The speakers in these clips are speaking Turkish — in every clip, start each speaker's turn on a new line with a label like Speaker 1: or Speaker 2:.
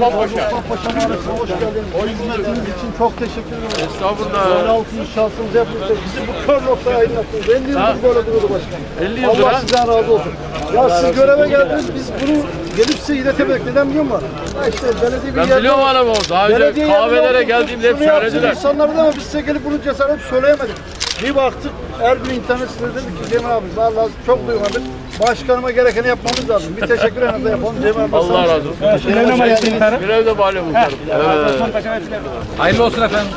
Speaker 1: Mahallesi'ne hoş geldiniz. O hizmetiniz için çok teşekkür ederim.
Speaker 2: Estağfurullah.
Speaker 1: Böyle altın şansınızı yapmışsınız. Bizi bu kör noktaya aydınlattınız. 50 yıldır böyle duruyordu başkanım.
Speaker 2: 50 yıldır
Speaker 1: Allah sizden razı olsun. Ya siz göreve geldiniz. Biz bunu gelip size iletemedik. Neden biliyor musun? Ha işte belediye bir
Speaker 2: Ben biliyorum hanım o. Daha önce kahvelere geldiğimde hep söylediler.
Speaker 1: İnsanlara da ama biz size gelip bunu cesaret söyleyemedik. Bir baktık gün internet siteleri dedi ki Cemil abi vallahi çok duymadık. Başkanıma gerekeni yapmamız lazım. Bir teşekkür ederim de yapalım. Cemil.
Speaker 2: Allah razı olsun. Görev de bari muhtarım. Evet.
Speaker 3: Hayırlı olsun efendim.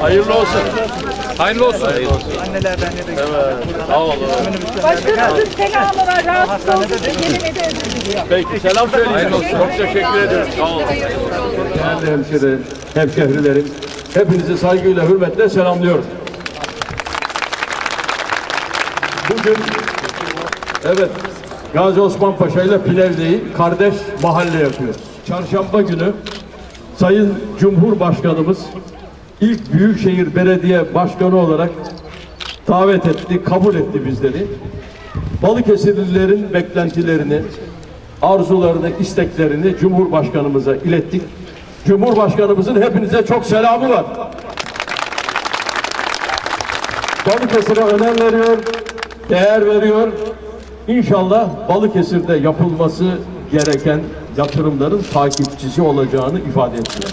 Speaker 2: Hayırlı olsun.
Speaker 3: Hayırlı olsun.
Speaker 2: Evet. Sağ olun.
Speaker 4: Başkanımızın selamı var. Rahatsız gelemedi özür diliyor.
Speaker 2: Peki selam söyleyin. Çok teşekkür ederim. Sağ olun.
Speaker 5: Değerli hemşehrilerim, hemşehrilerim, hepinizi saygıyla, hürmetle selamlıyorum. Bugün, evet, Gazi Osman Paşa ile Plevne'yi kardeş mahalle yapıyoruz. Çarşamba günü Sayın Cumhurbaşkanımız ilk Büyükşehir Belediye Başkanı olarak davet etti, kabul etti bizleri. Balıkesirlilerin beklentilerini, arzularını, isteklerini Cumhurbaşkanımıza ilettik. Cumhurbaşkanımızın hepinize çok selamı var. Balıkesir'e önem veriyor, değer veriyor. İnşallah Balıkesir'de yapılması gereken yatırımların takipçisi olacağını ifade etti.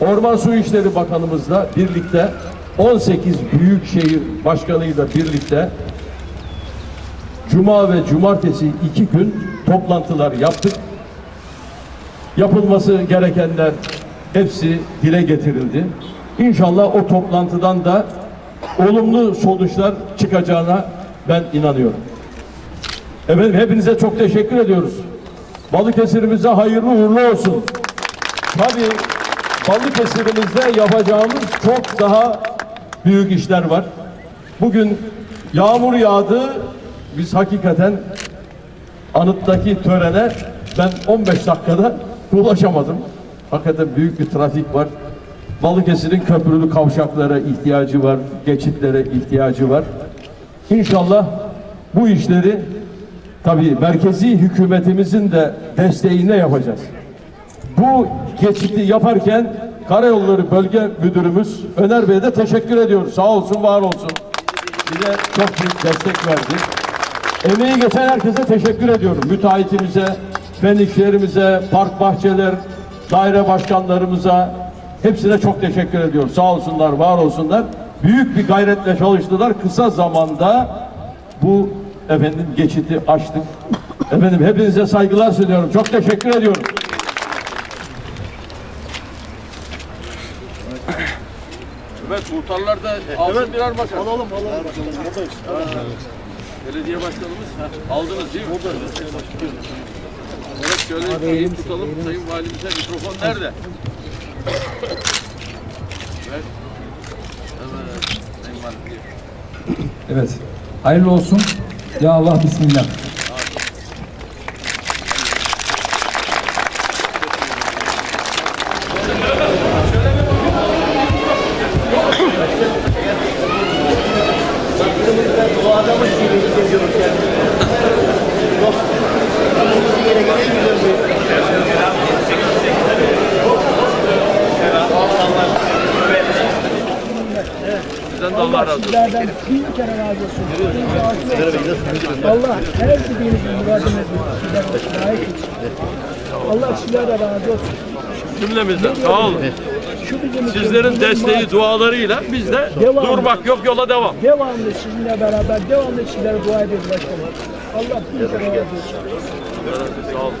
Speaker 5: Orman Su İşleri Bakanımızla birlikte 18 Büyükşehir Başkanı'yla birlikte Cuma ve Cumartesi iki gün toplantılar yaptık. Yapılması gerekenler hepsi dile getirildi. İnşallah o toplantıdan da olumlu sonuçlar çıkacağına ben inanıyorum. Efendim hepinize çok teşekkür ediyoruz. Balıkesir'imize hayırlı uğurlu olsun. Tabii Balıkesir'imizde yapacağımız çok daha büyük işler var. Bugün yağmur yağdı. Biz hakikaten anıttaki törene ben 15 dakikada ulaşamadım. Hakikaten büyük bir trafik var. Balıkesir'in köprülü kavşaklara ihtiyacı var, geçitlere ihtiyacı var. İnşallah bu işleri tabii merkezi hükümetimizin de desteğine yapacağız. Bu geçiti yaparken Karayolları Bölge Müdürümüz Öner Bey'e de teşekkür ediyoruz. Sağ olsun, var olsun. Bize çok büyük destek verdi. Emeği geçen herkese teşekkür ediyorum. Müteahhitimize, fen işlerimize, park bahçeler, daire başkanlarımıza hepsine çok teşekkür ediyorum. Sağ olsunlar, var olsunlar. Büyük bir gayretle çalıştılar. Kısa zamanda bu efendim geçiti açtık. Efendim hepinize saygılar sunuyorum. Çok teşekkür ediyorum.
Speaker 2: Evet muhtarlar da alsın birer bakın.
Speaker 1: Alalım alalım. Buradayız.
Speaker 2: Belediye başkanımız ha, aldınız değil mi? Evet şöyle eğim tutalım. Sayın Valimize mikrofon nerede? Evet. Evet. Sayın Valim.
Speaker 3: Evet. Hayırlı olsun. Ya Allah bismillah.
Speaker 2: Sizden de Allah razı olsun.
Speaker 6: Sizlerden bin kere razı olsun. Allah her dediğinizin muradını sizlere layık. Allah sizlere razı olsun.
Speaker 2: Cümlemizden sağ olun. Sizlerin desteği, dualarıyla biz de
Speaker 6: Devam.
Speaker 2: durmak yok yola devam.
Speaker 6: Devamlı sizinle beraber devamlı sizlere dua ediyoruz başkanım. Allah bin kere razı olsun.
Speaker 2: Sağ olun.